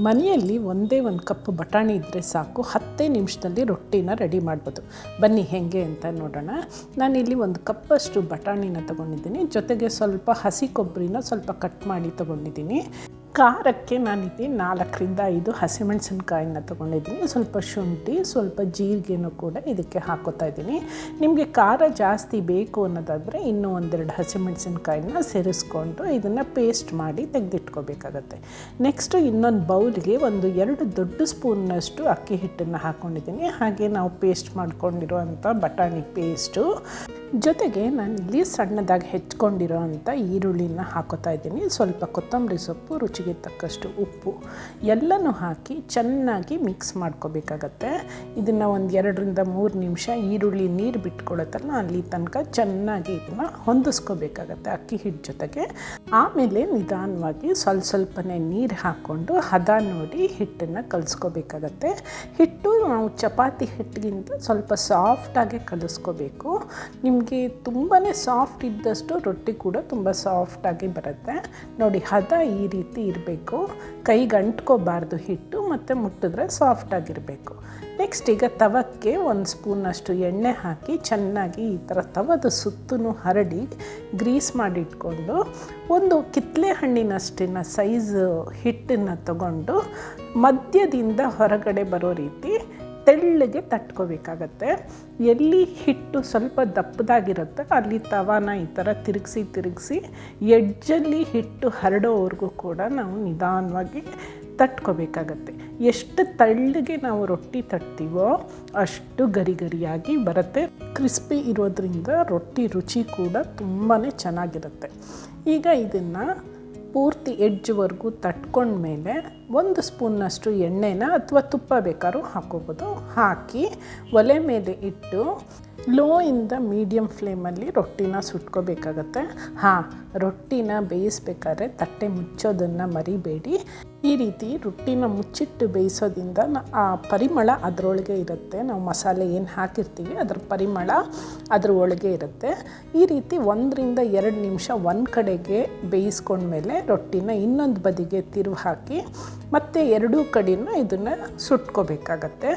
ಮನೆಯಲ್ಲಿ ಒಂದೇ ಒಂದು ಕಪ್ ಬಟಾಣಿ ಇದ್ದರೆ ಸಾಕು. ಹತ್ತೇ ನಿಮಿಷದಲ್ಲಿ ರೊಟ್ಟಿನ ರೆಡಿ ಮಾಡ್ಬೋದು. ಬನ್ನಿ, ಹೇಗೆ ಅಂತ ನೋಡೋಣ. ನಾನಿಲ್ಲಿ ಒಂದು ಕಪ್ಪಷ್ಟು ಬಟಾಣಿನ ತೊಗೊಂಡಿದ್ದೀನಿ. ಜೊತೆಗೆ ಸ್ವಲ್ಪ ಹಸಿ ಕೊಬ್ಬರಿನ ಸ್ವಲ್ಪ ಕಟ್ ಮಾಡಿ ತೊಗೊಂಡಿದ್ದೀನಿ. ಖಾರಕ್ಕೆ ನಾನಿಲ್ಲಿ ನಾಲ್ಕರಿಂದ ಐದು ಹಸಿಮೆಣಸಿನ್ಕಾಯಿನ ತೊಗೊಂಡಿದ್ದೀನಿ. ಸ್ವಲ್ಪ ಶುಂಠಿ, ಸ್ವಲ್ಪ ಜೀರಿಗೆನೂ ಕೂಡ ಇದಕ್ಕೆ ಹಾಕೋತಾ ಇದ್ದೀನಿ. ನಿಮಗೆ ಖಾರ ಜಾಸ್ತಿ ಬೇಕು ಅನ್ನೋದಾದರೆ ಇನ್ನೂ ಒಂದೆರಡು ಹಸಿಮೆಣಸಿನ್ಕಾಯಿನ ಸೇರಿಸ್ಕೊಂಡು ಇದನ್ನು ಪೇಸ್ಟ್ ಮಾಡಿ ತೆಗೆದಿಟ್ಕೋಬೇಕಾಗತ್ತೆ. ನೆಕ್ಸ್ಟು ಇನ್ನೊಂದು ಬೌಲ್ಗೆ ಒಂದು ಎರಡು ದೊಡ್ಡ ಸ್ಪೂನ್ನಷ್ಟು ಅಕ್ಕಿ ಹಿಟ್ಟನ್ನು ಹಾಕ್ಕೊಂಡಿದ್ದೀನಿ ಹಾಗೆ ನಾವು ಪೇಸ್ಟ್ ಮಾಡ್ಕೊಂಡಿರೋವಂಥ ಬಟಾಣಿ ಪೇಸ್ಟು ಜೊತೆಗೆ ನಾನು ಇಲ್ಲಿ ಸಣ್ಣದಾಗಿ ಹೆಚ್ಕೊಂಡಿರೋ ಅಂಥ ಈರುಳ್ಳಿನ ಹಾಕೋತಾ ಇದ್ದೀನಿ. ಸ್ವಲ್ಪ ಕೊತ್ತಂಬರಿ ಸೊಪ್ಪು ರುಚಿಗೆ ತಕ್ಕಷ್ಟು ಉಪ್ಪು ಎಲ್ಲನೂ ಹಾಕಿ ಚೆನ್ನಾಗಿ ಮಿಕ್ಸ್ ಮಾಡ್ಕೋಬೇಕಾಗತ್ತೆ. ಇದನ್ನು ಒಂದು ಎರಡರಿಂದ ಮೂರು ನಿಮಿಷ ಈರುಳ್ಳಿ ನೀರು ಬಿಟ್ಕೊಳತ್ತಲ್ಲ, ಅಲ್ಲಿ ತನಕ ಚೆನ್ನಾಗಿ ಇದನ್ನು ಹೊಂದಿಸ್ಕೋಬೇಕಾಗತ್ತೆ ಅಕ್ಕಿ ಹಿಟ್ಟು ಜೊತೆಗೆ. ಆಮೇಲೆ ನಿಧಾನವಾಗಿ ಸ್ವಲ್ಪ ಸ್ವಲ್ಪನೇ ನೀರು ಹಾಕ್ಕೊಂಡು ಹದ ನೋಡಿ ಹಿಟ್ಟನ್ನು ಕಲಿಸ್ಕೋಬೇಕಾಗತ್ತೆ. ಹಿಟ್ಟು ನಾವು ಚಪಾತಿ ಹಿಟ್ಟಿಗಿಂತ ಸ್ವಲ್ಪ ಸಾಫ್ಟಾಗಿ ಕಲಿಸ್ಕೋಬೇಕು. ನಿಮಗೆ ತುಂಬಾ ಸಾಫ್ಟ್ ಇದ್ದಷ್ಟು ರೊಟ್ಟಿ ಕೂಡ ತುಂಬ ಸಾಫ್ಟಾಗಿ ಬರುತ್ತೆ. ನೋಡಿ, ಹದ ಈ ರೀತಿ ಇರಬೇಕು. ಕೈಗೆ ಅಂಟ್ಕೋಬಾರ್ದು ಹಿಟ್ಟು ಮತ್ತು ಮುಟ್ಟಿದ್ರೆ ಸಾಫ್ಟಾಗಿರಬೇಕು ನೆಕ್ಸ್ಟ್ ಈಗ ತವಕ್ಕೆ ಒಂದು ಸ್ಪೂನಷ್ಟು ಎಣ್ಣೆ ಹಾಕಿ ಚೆನ್ನಾಗಿ ಈ ಥರ ತವದ ಸುತ್ತೂ ಹರಡಿ ಗ್ರೀಸ್ ಮಾಡಿಟ್ಕೊಂಡು ಒಂದು ಕಿತ್ತಲೆ ಹಣ್ಣಿನಷ್ಟಿನ ಸೈಜ್ ಹಿಟ್ಟನ್ನು ತಗೊಂಡು ಮಧ್ಯದಿಂದ ಹೊರಗಡೆ ಬರೋ ರೀತಿ ತೆಳ್ಳಗೆ ತಟ್ಕೋಬೇಕಾಗತ್ತೆ. ಎಲ್ಲಿ ಹಿಟ್ಟು ಸ್ವಲ್ಪ ದಪ್ಪದಾಗಿರುತ್ತೆ ಅಲ್ಲಿ ತವಾನ ಈ ಥರ ತಿರುಗಿಸಿ ತಿರುಗಿಸಿ ಎಡ್ಜಲ್ಲಿ ಹಿಟ್ಟು ಹರಡೋವರೆಗೂ ಕೂಡ ನಾವು ನಿಧಾನವಾಗಿ ತಟ್ಕೋಬೇಕಾಗತ್ತೆ. ಎಷ್ಟು ತಳ್ಳಗೆ ನಾವು ರೊಟ್ಟಿ ತಟ್ತೀವೋ ಅಷ್ಟು ಗರಿ ಗರಿಯಾಗಿ ಬರುತ್ತೆ. ಕ್ರಿಸ್ಪಿ ಇರೋದ್ರಿಂದ ರೊಟ್ಟಿ ರುಚಿ ಕೂಡ ತುಂಬಾ ಚೆನ್ನಾಗಿರುತ್ತೆ. ಈಗ ಇದನ್ನು ಪೂರ್ತಿ ಎಡ್ಜ್ವರೆಗೂ ತಟ್ಕೊಂಡ್ಮೇಲೆ ಒಂದು ಸ್ಪೂನ್ನಷ್ಟು ಎಣ್ಣೆನ ಅಥವಾ ತುಪ್ಪ ಬೇಕಾದ್ರೂ ಹಾಕೋಬೋದು ಹಾಕಿ ಒಲೆ ಮೇಲೆ ಇಟ್ಟು ಲೋ ಇಂದ ಮೀಡಿಯಮ್ ಫ್ಲೇಮಲ್ಲಿ ರೊಟ್ಟಿನ ಸುಟ್ಕೋಬೇಕಾಗತ್ತೆ. ಹಾಂ, ರೊಟ್ಟಿನ ಬೇಯಿಸ್ಬೇಕಾದ್ರೆ ತಟ್ಟೆ ಮುಚ್ಚೋದನ್ನು ಮರಿಬೇಡಿ. ಈ ರೀತಿ ರೊಟ್ಟಿನ ಮುಚ್ಚಿಟ್ಟು ಬೇಯಿಸೋದಿಂದ ಆ ಪರಿಮಳ ಅದರೊಳಗೆ ಇರುತ್ತೆ. ನಾವು ಮಸಾಲೆ ಏನು ಹಾಕಿರ್ತೀವಿ, ಅದರ ಪರಿಮಳ ಅದ್ರ ಒಳಗೆ ಇರುತ್ತೆ. ಈ ರೀತಿ ಒಂದರಿಂದ ಎರಡು ನಿಮಿಷ ಒಂದು ಕಡೆಗೆ ಬೇಯಿಸ್ಕೊಂಡ್ಮೇಲೆ ರೊಟ್ಟಿನ ಇನ್ನೊಂದು ಬದಿಗೆ ತಿರುವು ಹಾಕಿ ಮತ್ತು ಎರಡೂ ಕಡೆನೂ ಇದನ್ನು ಸುಟ್ಕೋಬೇಕಾಗತ್ತೆ.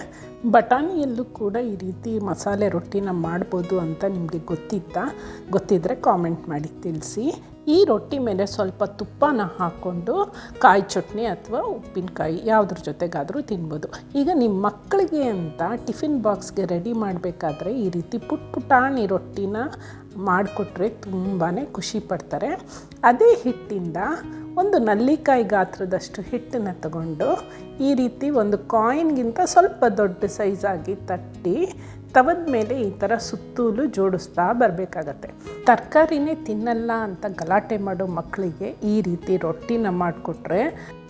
ಬಟಾಣಿಯಲ್ಲೂ ಕೂಡ ಈ ರೀತಿ ಮಸಾಲೆ ರೊಟ್ಟಿನ ಮಾಡ್ಬೋದು ಅಂತ ನಿಮಗೆ ಗೊತ್ತಿತ್ತಾ? ಗೊತ್ತಿದ್ದರೆ ಕಾಮೆಂಟ್ ಮಾಡಿ, ತಿಳಿಸಿ. ಈ ರೊಟ್ಟಿ ಮೇಲೆ ಸ್ವಲ್ಪ ತುಪ್ಪನ ಹಾಕ್ಕೊಂಡು ಕಾಯಿ ಚಟ್ನಿ ಅಥವಾ ಉಪ್ಪಿನಕಾಯಿ ಯಾವುದ್ರ ಜೊತೆಗಾದರೂ ತಿನ್ಬೋದು. ಈಗ ನಿಮ್ಮ ಮಕ್ಕಳಿಗೆ ಅಂತ ಟಿಫಿನ್ ಬಾಕ್ಸ್ಗೆ ರೆಡಿ ಮಾಡಬೇಕಾದ್ರೆ ಈ ರೀತಿ ಪುಟ್ ಪುಟಾಣಿ ರೊಟ್ಟಿನ ಮಾಡಿಕೊಟ್ರೆ ತುಂಬಾ ಖುಷಿ ಪಡ್ತಾರೆ. ಅದೇ ಹಿಟ್ಟಿಂದ ಒಂದು ನಲ್ಲಿಕಾಯಿ ಗಾತ್ರದಷ್ಟು ಹಿಟ್ಟನ್ನು ತಗೊಂಡು ಈ ರೀತಿ ಒಂದು ಕಾಯಿನ್ಗಿಂತ ಸ್ವಲ್ಪ ದೊಡ್ಡ ಸೈಜಾಗಿ ತಟ್ಟಿ ತವದ ಮೇಲೆ ಈ ಥರ ಸುತ್ತೂಲು ಜೋಡಿಸ್ತಾ ಬರಬೇಕಾಗತ್ತೆ. ತರಕಾರಿನೇ ತಿನ್ನಲ್ಲ ಅಂತ ಗಲಾಟೆ ಮಾಡೋ ಮಕ್ಕಳಿಗೆ ಈ ರೀತಿ ರೊಟ್ಟಿನ ಮಾಡಿಕೊಟ್ರೆ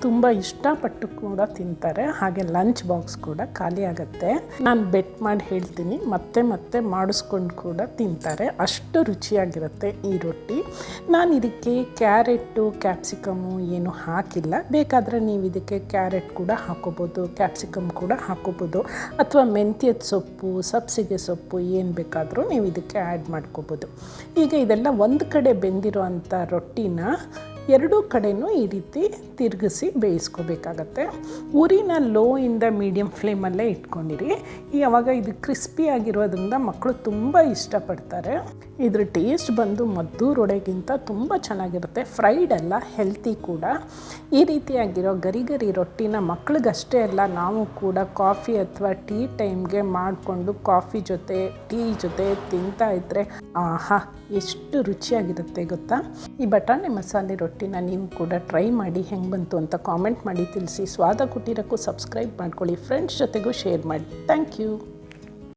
ತುಂಬ ಇಷ್ಟಪಟ್ಟು ಕೂಡ ತಿಂತಾರೆ. ಹಾಗೆ ಲಂಚ್ ಬಾಕ್ಸ್ ಕೂಡ ಖಾಲಿ ಆಗುತ್ತೆ. ನಾನು ಬೆಟ್ ಮಾಡಿ ಹೇಳ್ತೀನಿ, ಮತ್ತೆ ಮತ್ತೆ ಮಾಡಿಸ್ಕೊಂಡು ಕೂಡ ತಿಂತಾರೆ. ಅಷ್ಟು ರುಚಿಯಾಗಿರುತ್ತೆ ಈ ರೊಟ್ಟಿ. ನಾನು ಇದಕ್ಕೆ ಕ್ಯಾರೆಟು ಕ್ಯಾಪ್ಸಿಕಮು ಏನು ಹಾಕಿಲ್ಲ. ಬೇಕಾದರೆ ನೀವು ಇದಕ್ಕೆ ಕ್ಯಾರೆಟ್ ಕೂಡ ಹಾಕೋಬೋದು, ಕ್ಯಾಪ್ಸಿಕಮ್ ಕೂಡ ಹಾಕೋಬೋದು, ಅಥವಾ ಮೆಂತ್ಯದ ಸೊಪ್ಪು, ಸಬ್ಸಿಗೆ ಸೊಪ್ಪು ಏನು ಬೇಕಾದರೂ ನೀವು ಇದಕ್ಕೆ ಆ್ಯಡ್ ಮಾಡ್ಕೋಬೋದು. ಈಗ ಇದೆಲ್ಲ ಒಂದು ಕಡೆ ಬೆಂದಿರೋ ಅಂಥ ರೊಟ್ಟಿನ ಎರಡೂ ಕಡೆಯೂ ಈ ರೀತಿ ತಿರುಗಿಸಿ ಬೇಯಿಸ್ಕೋಬೇಕಾಗತ್ತೆ. ಉರಿನ ಲೋ ಇಂದ ಮೀಡಿಯಮ್ ಫ್ಲೇಮಲ್ಲೇ ಇಟ್ಕೊಂಡಿರಿ. ಯಾವಾಗ ಇದು ಕ್ರಿಸ್ಪಿ ಆಗಿರೋದ್ರಿಂದ ಮಕ್ಕಳು ತುಂಬ ಇಷ್ಟಪಡ್ತಾರೆ. ಇದ್ರ ಟೇಸ್ಟ್ ಬಂದು ಮದ್ದೂರೊಡೆಗಿಂತ ತುಂಬ ಚೆನ್ನಾಗಿರುತ್ತೆ. ಫ್ರೈಡ್ ಅಲ್ಲ, ಹೆಲ್ತಿ ಕೂಡ. ಈ ರೀತಿಯಾಗಿರೋ ಗರಿ ಗರಿ ರೊಟ್ಟಿನ ಮಕ್ಳಿಗಷ್ಟೇ ಅಲ್ಲ, ನಾವು ಕೂಡ ಕಾಫಿ ಅಥವಾ ಟೀ ಟೈಮ್ಗೆ ಮಾಡಿಕೊಂಡು ಕಾಫಿ ಜೊತೆ, ಟೀ ಜೊತೆ ತಿಂತಾ ಇದ್ದರೆ ಆಹಾ, ಎಷ್ಟು ರುಚಿಯಾಗಿರುತ್ತೆ ಗೊತ್ತಾ? ಈ ಬಟಾಣಿ ಮಸಾಲೆ ರೊಟ್ಟಿನ ನೀವು ಕೂಡ ಟ್ರೈ ಮಾಡಿ ಹೆಂಗೆ ಬಂತು ಅಂತ ಕಾಮೆಂಟ್ ಮಾಡಿ ತಿಳಿಸಿ. ಸ್ವಾದ ಕುಟೀರಕ್ಕೂ ಸಬ್ಸ್ಕ್ರೈಬ್ ಮಾಡ್ಕೊಳ್ಳಿ. ಫ್ರೆಂಡ್ಸ್ ಜೊತೆಗೂ ಶೇರ್ ಮಾಡಿ. Thank you